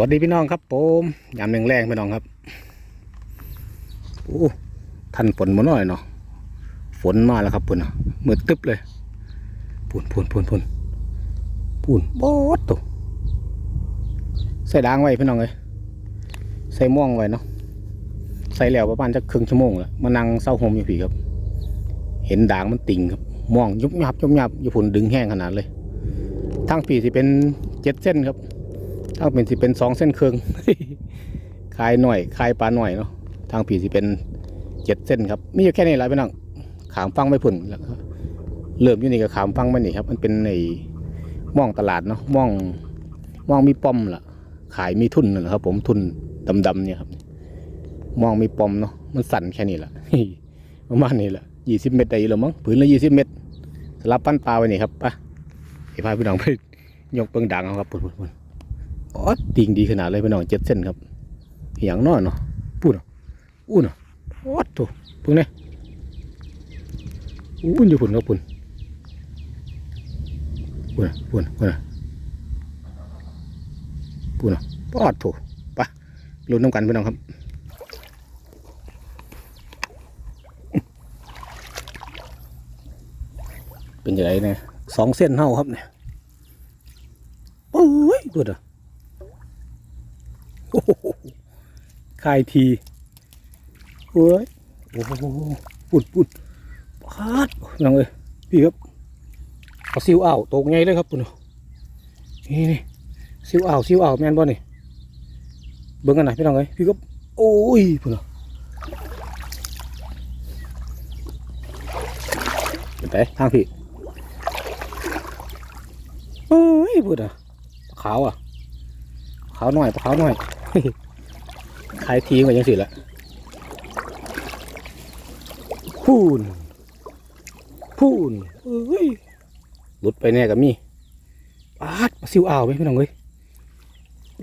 วัสดีพี่น้องครับผมยามแรงแรงๆพี่น้องครับโอ้ทันฝนมาหน่อยเนาะฝนมาแล้วครับปุ่นอะมืดตึ๊บเลยปุ่นปุ่นปุ่นปุ่นปุ่นบอดตัวใส่ด่างไว้พี่น้องเลยใส่ม่วงไว้เนาะใส่แล้วประมาณจะครึ่งชั่วโมงแล้วมานั่งเศร้าโฮมอยู่ผีครับ เห็นด่างมันติ่งครับม่วงยุบยับยุบยับอยู่พุ่นดึงแห้งขนาดเลยทั้งปีที่เป็นเจ็ดเส้นครับ ทาเป็นสิเป็นสองเส้นเครึ่งคลายหน่อยคลายปลาหน่อยเนาะทางผีสิเป็นเจ็ดเส้นครับมีอยู่แค่นี้แหละพี่น้องขามฟังไม่พุ่นแล้วเริ่มอยู่นี่ก็ขามฟังไม่นี่ครับ มันเป็นในม่องตลาดเนาะม่องม่องมีป้อมล่ะ ขายมีทุนนะครับ ผมทุนดำๆเนี่ยครับม่องมีป้อมเนาะมันสั่นแค่นี้แหละประมาณนี้แหละยี่สิบเมตรได้อยู่แล้วมั้งผืนละยี่สิบเมตรสลับปั้นปลาไว้นี่ครับไปเดี๋ยวพาพี่น้องไปยกเปิงดังเอาครับปุ่นปุ่นปุ่น อ๋อติงดีขนาดเลยพี่น้องเจ็ดเส้นครับอหย่างน้อยเนาะพูดเนาะอู้เนาะโอ้โถเพิ่งเนี่ยอู้อยู่พุ่นครับพุ่นพุ่นพุ่นพุ่นน่ะพุ่นเนาะปอดโถไปลุ้นน้ำกันพี่น้องครับเป็นยังไงเนี่ยสองเส้นเท่าครับเนี่ยโอ้ยพูดอะ โอ้โห คายทีเฮ้ยโอ้โหปุดปุดปาดยังเลยพี่ครับเอาซิวอ่าวตกไงเลยครับปุ่นนี่นี่ซิวอ่าวซิวอ่าวแมนบ่นี่เบิ่งกันหน่อยพี่น้องเอ้ยพี่ครับโอ้ยปุ่นอะเป็นไงทางพี่โอ้ยปุ่นอะขาวอะขาวหน่อยขาวหน่อย ขายทีกว่ายังสิละพูนพูนเอ้ยหลุดไปแน่กับมี่ปาดปลาซิวอ่าวไหมพี่น้องเอ้ย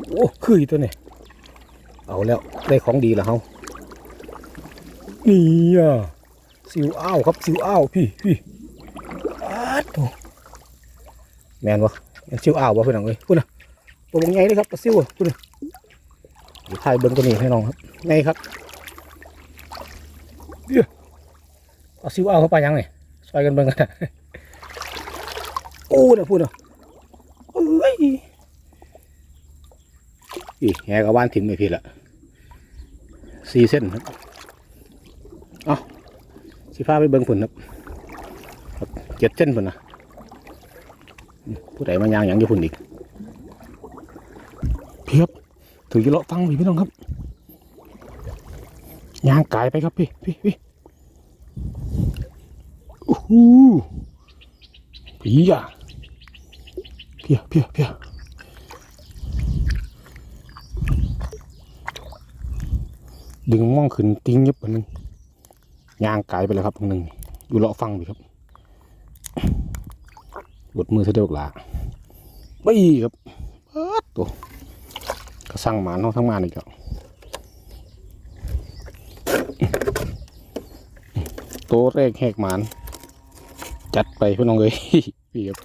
โอ้คืออีตัวเนี่ยเอาแล้วได้ของดีแล้วเฮานี่อะซิวอ้าวครับซิวอ้าวพี่พี่ปาดโถแมนวะแมนซิวอ้าววะพี่น้องเอ้ยพูดนะตัวบางใหญ่เลยครับปลาซิวอะพูดนะ ถ่ายเบิ้งตัวนี้ให้น้องครับไงครับเดี๋ยวเอาซิวเอาเข้าไปยังไงซอยกันเบิ้งกันโอ้เดี๋ยวพูดเนาะเอ้ยอีแหกบว่านถิ่มไม่ผิดละสี่เส้นครับเอาสิพาไปเบิ้งผุนครับเจ็ดเส้นผุนนะผู้ใดมายางหยังอยู่ผุนอีกเพียบ ถือจะเลาะฟังพี่พี่น้องครับยางกายไปครับพี่พี่พี่โอ้โหพี่อะเพียเพียเพียดึงม่องขึ้นติ้งยิบอันหนึงยางกายไปเลยครับตรงหนึ่งอยู่เลาะฟังพี่ครับหลุดมือสะดวกหลาไปครับตัว ก็สั่งหมาน้องทั้งงานอีกแล้วโตแรกแหกหมาน จัดไปพี่น้องเลยพี่ครับ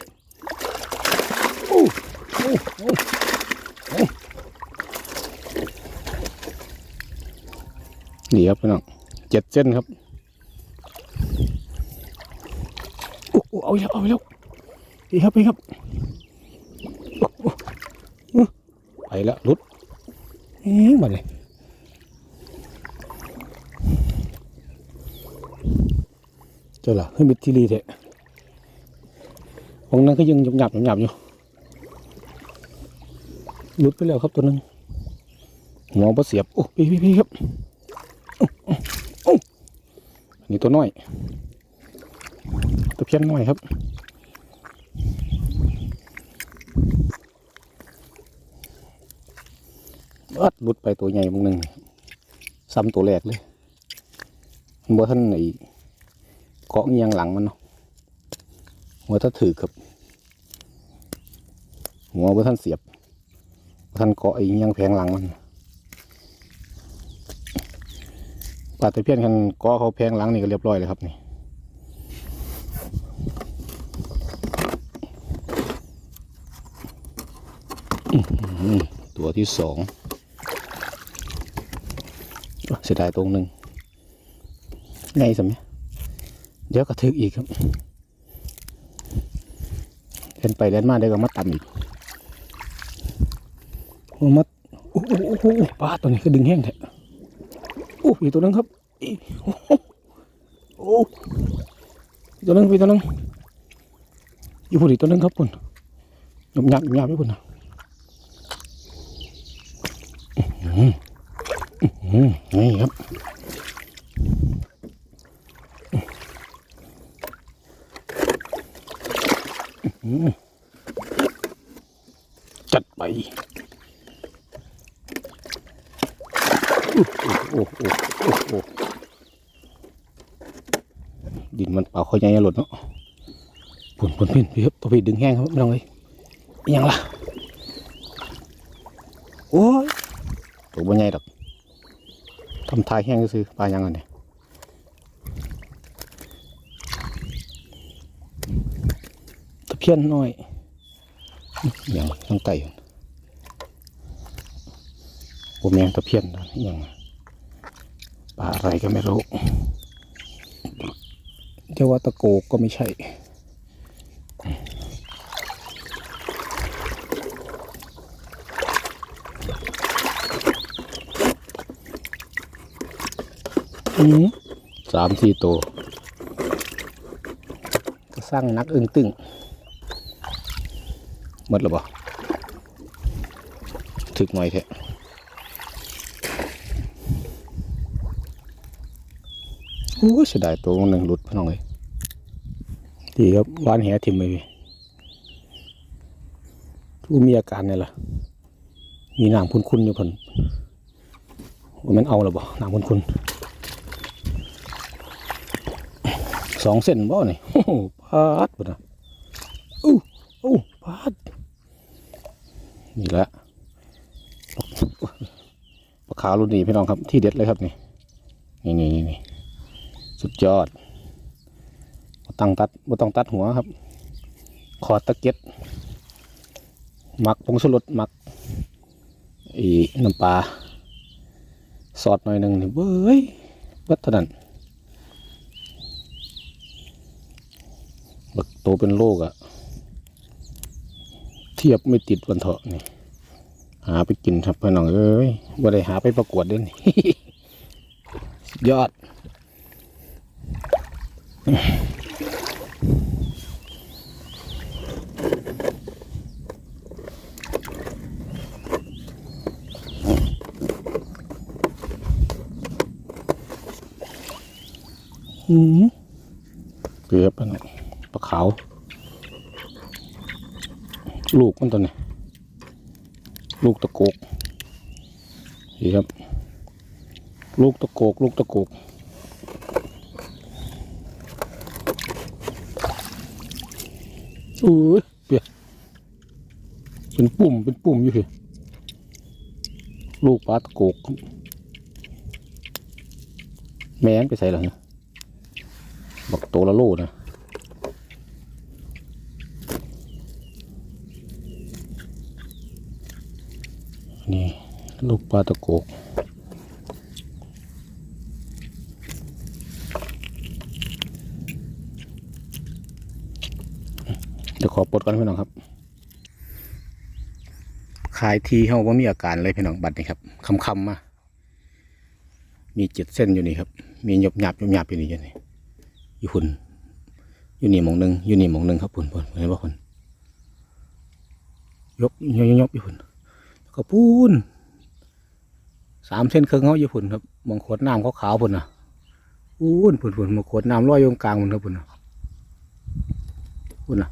นี่ครับพี่น้องเจ็ดเส้นครับโอ้เอาอีกแล้วเอาอีกแล้วพี่ครับพี่ครับไปแล้วลุด เอ๊ะมาเลยเจ้าล่ะให้มิดทีรีเถอะของนั้นก็ยังหยับหยับหยับอยู่หลุดไปแล้วครับตัวนึงหัวปลาเสียบ โอ้พี่พี่พี่ครับอันนี่ตัวน้อย ตัวเพี้ยนน้อยครับ วัดหลุดไปตัวใหญ่มึงหนึ่งซ้ำตัวแรกเลยมันบ่ท่านไอ้เกาะเงียงหลังมันเนาะหัวถ้าถือครับ หัวบ่ท่านเสียบท่านเกาะไอ้เงียงแผงหลังมันปลาตะเพียนกันเกาะเขาแผงหลังนี่ก็เรียบร้อยเลยครับนี่ตัวที่สอง สียดายตรงหนึ่งไงสมัยเดี๋ยวกระทึกอีกครับเดินไปเดินมาเดี๋ยวก็มาต่ำอีกมาโอ้โหโอ้โหปลาตัวนี้ก็ดึงแห้งแท้โอ้อีกตัวนึงครับอีโอ้โหโอ้อีกตัวนึงอีกตัวนึงอยู่พอดีตัวนึงครับคุณหยบหยับหยบหยับไปคุณนะอื้อหืออื้อหือ นี่ครับจัดไป โอ้โหโอ้โหดินมันเป่าเขาใหญ่หลุดเนาะผุนผุนเพ่นพี่ครับตัวพี่ดึงแห้งครับไม่ต้องเลยยังล่ะ โอ้ยตัวบ่ใหญ่ดอก ทำทายแห้งก็ซื้อปลายังไงเนี่ยตะเพียนน้อยอย่างทั้งไก่ผมยังตะเพียนนะอย่างปลาอะไรก็ไม่รู้จะว่าตะโกกก็ไม่ใช่ สามสี่ตัวก็สร้างนักอึ้งตึงหมดหรือเปล่าถึกหน่อยแท้โอ้ยเสียดายตัวหนึ่งหลุดพี่น้องเลยดีครับวานแหทิมไปพี่ทูมีอาการเนี่ยล่ะ มีน้ำคุ้นๆอยู่คนว่ามันเอาหรือเปล่าน้ำคุ้นๆ สองเส้นบ่นี่โอ้โหพาดปนะอู้อู้พาดนี่ละปลาขาวรุ่นนี้พี่น้องครับที่เด็ดเลยครับนี่นี่นี่นี่นี่สุดยอดบ่ต้งตัดบ่ต้องตัดหัวครับ ขอตะเก็ดหมักผงชูรสหมักอีน้ำปลาซอสหน่อยหนึ่งนี่เบ้ยเบัดเท่านั้น บักโตเป็นโรคอะเทียบไม่ติดวันเถาะนี่ หาไปกินครับพี่น้องเอ้ยว่าได้หาไปประกวดด้วยนี่ยอด อืมเกลือบอันนี้ปลา ขาว ลูกมันตัวนี้ ลูกตะโกกนี่ครับ ลูกตะโกก ลูกตะโกกอุ้ยเปียเป็นปุ่มเป็นปุ่มอยู่พี่ลูกปลาตะโกก แม่นไปใส่หรอเนี่ยบักโตละโลนะ นี่ ลูกปลาตะโกกเดี๋ยวขอปลดก่อนพี่น้องครับ ขายทีเขาว่ามีอาการเลยพี่น้องบัดนี่ครับคำคำมา มีเจ็ดเส้นอยู่นี่ครับ มีหยบหยับหยบหยับอยู่นี่อยู่นี่อยู่หุ่นอยู่นี่มองหนึ่งอยู่นี่มองหนึ่งครับพุ่นพุ่นเห็นป่ะพุ่นยกยกยกยกอยู่พุ่น ระปูนสามเส้นครึ่งเขาอยู่พุ่นครับมองขวดน้ำเขาขาวๆพุ่นนะปูนพุ่นพุ่นมาขวดน้ำลอยอยู่ตรงกลางพุ่นครับพุ่นนะพุ่นนะ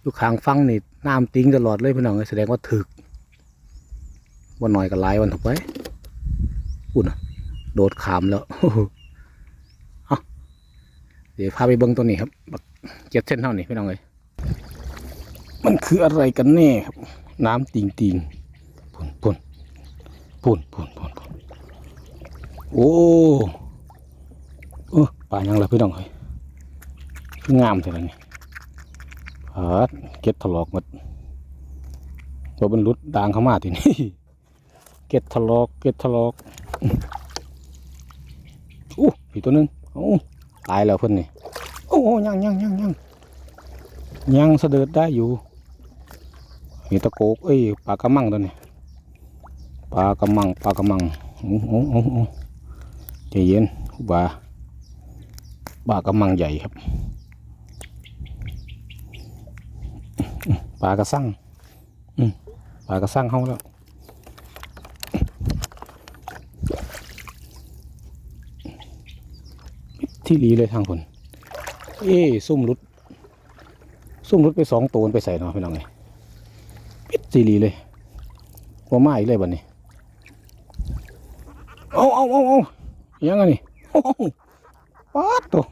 อยู่ข้างฟังนี่น้ำติ้งตลอดเลยพี่น้องเอ้ยแสดงว่าถึกวันหน่อยก็หลายวันถูกไปพุ่นนะโดดขามแล้วเอาเดี๋ยวพาไปเบิ้งตัวนี้ครับเจ็ดเส้นเท่านี้พี่น้องเอ้ยมันคืออะไรกันแน่ครับ น้ำติงติงพุ่นพุ่นพุ่นพุ่นพุ่นพุ่นโอ้เออปลายังละพี่น้องเฮ้ยคืองามเท่านี้พาดเก็ดถลอกหมดตัวมันรุดด่างเข้ามาทีนี้เก็ดทะลอกเก็ดทะลอกอู้อีกตัวนึงโอ้ตายแล้วเพิ่อนนี่โอ้ยังยังยังยังยังเสด็จได้อยู่ มีตะโกกเอ้ยปลากระมังตัวนี้ปลากระมังปลากระมังโอ้โอ้โอ้โอ้ใจเย็นครูบาปลากระมังใหญ่ครับปลากระสังปลากระสังเขาแล้วที่ดีเลยทางคน เอ้ซุ่มรุด ซุ่มรุดไปสองตัวไปใส่เนาะพี่น้องไง ปิดที่ดีเลยว่ามาอีกเลยบัดนี้เอาเอาเอาเอายังไงนี่โอ้โหป๊าดตัว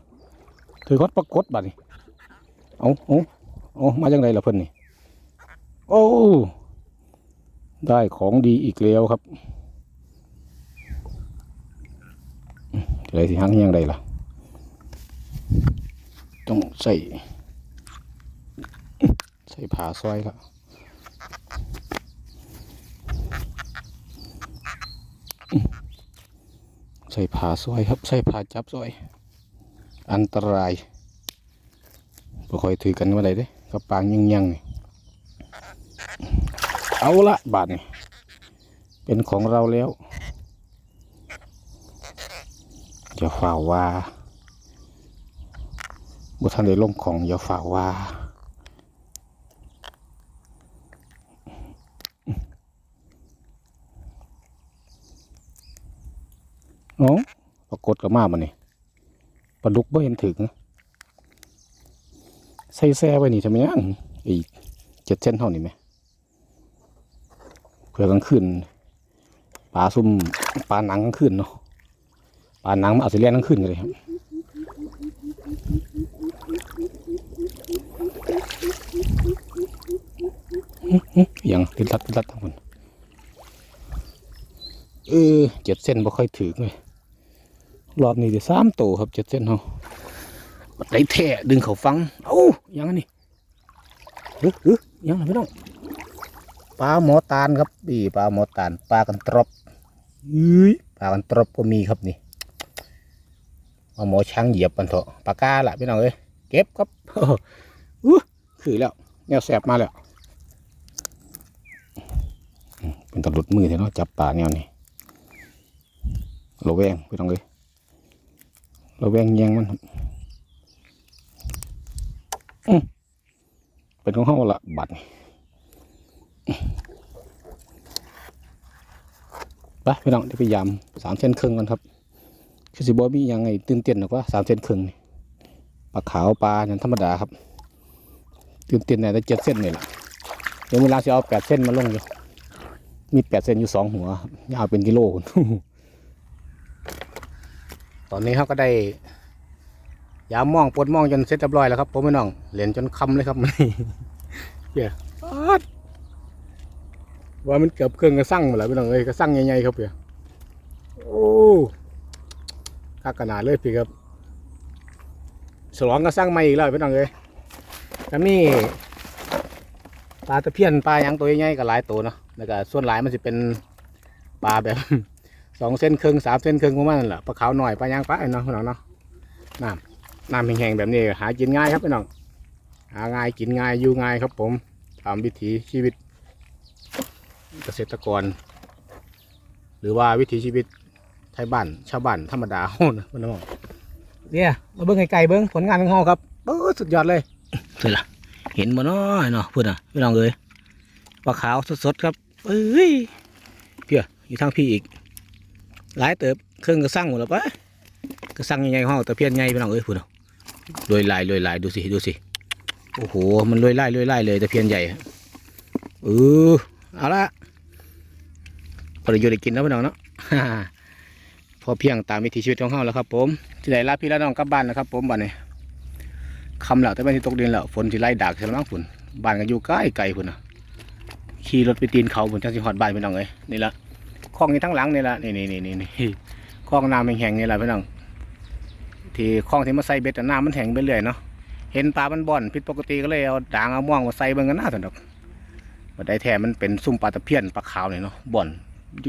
ถือคดปรากฏบัดนี้เอาเอาเอามาจังไรล่ะเพิ่นนี่โอ้ได้ของดีอีกแล้วครับอะไรสิหังยังไงล่ะ ต้องใส่ ใส่ผาซอยครับ ใส่ผาซอยครับ ใส่ผาจับซอย อันตรายบ่ค่อยถือกันว่าไรเด้กระปางยังยังเอาละบาทนี่เป็นของเราแล้วจะฝ่าว่าบุทันได้ลงของอย่าฝ่าว่า โอ้ปรากฏกับมามันนี่ปลาดุกบ่เห็นถึงใส่แซ่ไว้นี่ทำไมยังอีกเจ็ดเส้นเท่านี้ไหมเพื่อกลางคืนปลาซุ่มปลาหนังกลางคืนเนาะปลาหนังมันอาจจะเลี้ยงกลางคืนกันเลยครับอย่างติดลัดติดลัดทั้งคนเออเจ็ดเส้นบ่ค่อยถึงเลย รอบนี้เดี๋ยวสามโตวครับเจ็ดเส้นเนาะบัดไหลแท่ดึงเขาฟังเอ้ายังไงนี่เฮ้ยเฮ้ยยังไงพี่น้องปลาหมอตาลครับนี่ปลาหมอตาลปลากันตรอบอุ้ยปลากันตรอบก็มีครับนี่ปลาหมอช้างเหยียบมันเถอะปลากาละพี่น้องเอ้ยเก็บครับอู้คือแล้วแนวแสบมาแล้วอืมเป็นตะลุดมือเถอะเนาะจับปลาแนวนี้ระแวงพี่น้องเอ้ย เระแวงแยงมันครับเป็นของเขาละบัตรนี่ไปพี่น้องเดี๋ยวไปยามสามเส้นครึ่งกันครับคือสิบอมียังไงตื่นเต้นหรอกว่าสามเส้นครึ่งนี่ปลาขาวปลาอย่างธรรมดาครับ ตื่นเต้นในแต่เจ็ดเส้นนี่แหละเดี๋ยวเวลาจะเอาแปดเส้นมาลงอยู่มีแปดเส้นอยู่สองหัว ยาวเป็นกิโลคุณ อนนี้เขาก็ได้ยามมองปวดมองจนเสร็จเรียบร้อยแล้วครับผมไม่น้องเล่นจนคำเลยครับมันนี่เหี้ยอ๊าดว่ามันเกือบเครื่องกระสั่งหมดแล้วพี่น้องเอ้ยกระสั่งใหญ่ๆครับเพี่ยโอ้คักขนาดเลยพี่ครับฉลองกระสั่งใหม่อีกแล้วพี่น้องเอ้ยก็มีปลาตะเพียนปลายังตัวใหญ่ๆก็หลายตัวเนาะแล้วก็ส่วนหลายมันจะเป็นปลาแบบ สองเส้นครึ่งสามเส้นครึ่งประมาณนั้นแหละปลาขาวหน่อยปลายังปลาไอ้เนาะพี่น้องเนาะน้ำน้ำแห้งๆแบบนี้หากินง่ายครับพี่น้องหาง่ายกินง่ายอยู่ง่ายครับ ผมตามวิถีชีวิต เกษตรกร หรือว่าวิถีชีวิตไทยบ้านชาวบ้านธรรมดาเฮานะพี่น้องเนี่ยมาเบิ้งไกลๆเบิ้งผลงานของเฮาครับเบิ้สุดยอดเลยเสร็จละเห็นบ่น้อยเนาะพูดนะพี่น้องเอ้ยปลาขาวสดๆครับเอ้ยเพียอยู่ทางพี่อีก หลายเติบเครื่องกระสั่งหมดแล้วปะก็สั่งยังไงห้องตะเพียนไงพี่น้องเอ้ยพูดเอาลอยลายลอยลายดูสิดูสิโอ้โหมันลอยลายลอยลายเลยตะเพียนใหญ่เออเอาละพอได้อยู่ได้กินแล้วพี่น้องเนาะพอเพียงตามวิถีชีวิตของเขาแล้วครับ ผมที่ไหนลาพี่ละน้องกลับบ้านนะครับ ผมบ้านนี้คำแล้วแต่ไม่ที่ตกดินแล้วฝนที่ไล่ดากใช่ไหมมั้งฝนบ้านก็อยู่ใกล้ไกลพุ่นะขี่รถไปตีนเขาบนจังสิหอดบ้านพี่น้องเอ้ยนี่ละ คลองนี้ทั้งหลังนี่ละนี่นี่นี่นี่นี่คลองน้ำแห้งๆนี่ละพี่น้องที่คลองที่มาใส่เบ็ดแต่น้ำมันแห้งไปเรื่อยเนาะเห็นปลามันบ่อนผิดปกติก็เลยเอาด่างเอาม่วงมาใส่เบิ่งกันหน้าสนดอกบัดได้แท้มันเป็นซุ่มปลาตะเพียนปลาขาวเนี่เนาะบ่อน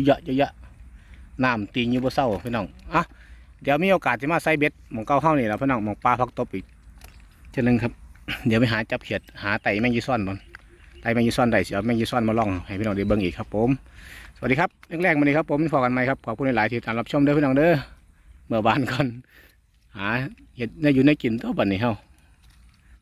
เยอะเยอะๆน้ำตีนอยู่บ่เศร้าพี่น้องอะเดี๋ยวมีโอกาสจะมาใส่เบ็ดหมองเก้าเข้านี่แหล้วพี่น้องหมองปลาพักตบอีกเท่านึงครับ เดี๋ยวไปหาจับเขียดหาไตแมงยีซ่อนก่อนไตแมงยีซ่อนได้สิเอาแมงยีซ่อนมาลองให้พี่น้องได้เบิ่งอีกครับผม วัสดีครับแรกๆมานี้ครับ ผมพอกันไหมครับขอบคุณหลายที่ตามรับชมเด้อพี่น้องเด้อเมื่อบานก่อนหาเห็ดได้อยู่ในกินตัวบันนี้เฮา